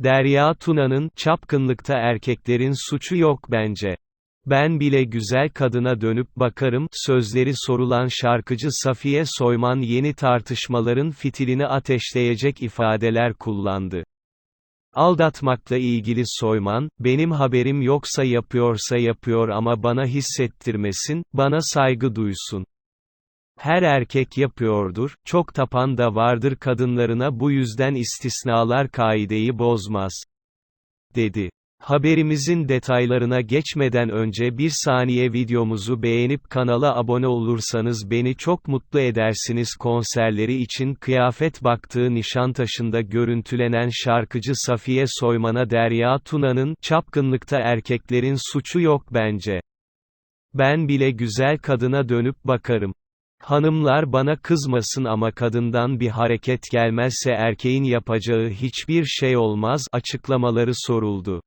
Derya Tuna'nın, çapkınlıkta erkeklerin suçu yok bence. Ben bile güzel kadına dönüp bakarım, sözleri sorulan şarkıcı Safiye Soyman yeni tartışmaların fitilini ateşleyecek ifadeler kullandı. Aldatmakla ilgili Soyman, benim haberim yoksa yapıyorsa yapıyor ama bana hissettirmesin, bana saygı duysun. Her erkek yapıyordur, çok tapan da vardır kadınlarına bu yüzden istisnalar kaideyi bozmaz. Dedi. Haberimizin detaylarına geçmeden önce bir saniye videomuzu beğenip kanala abone olursanız beni çok mutlu edersiniz konserleri için kıyafet baktığı Nişantaşı'nda görüntülenen şarkıcı Safiye Soyman'a Derya Tuna'nın, çapkınlıkta erkeklerin suçu yok bence. Ben bile güzel kadına dönüp bakarım. Hanımlar bana kızmasın ama kadından bir hareket gelmezse erkeğin yapacağı hiçbir şey olmaz açıklamaları soruldu.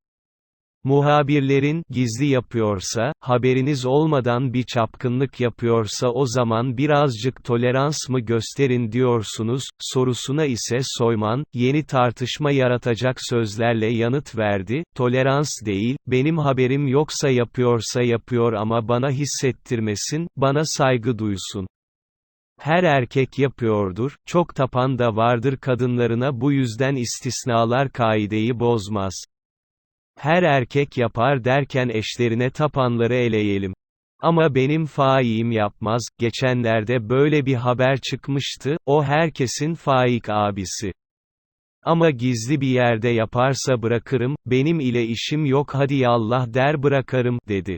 Muhabirlerin, gizli yapıyorsa, haberiniz olmadan bir çapkınlık yapıyorsa o zaman birazcık tolerans mı gösterin diyorsunuz, sorusuna ise Soyman, yeni tartışma yaratacak sözlerle yanıt verdi, tolerans değil, benim haberim yoksa yapıyorsa yapıyor ama bana hissettirmesin, bana saygı duysun. Her erkek yapıyordur, çok tapan da vardır kadınlarına bu yüzden istisnalar kaideyi bozmaz. Her erkek yapar derken eşlerine tapanları eleyelim. Ama benim faiyim yapmaz, geçenlerde böyle bir haber çıkmıştı, o herkesin faik abisi. Ama gizli bir yerde yaparsa bırakırım, benim ile işim yok hadi yallah der bırakarım, dedi.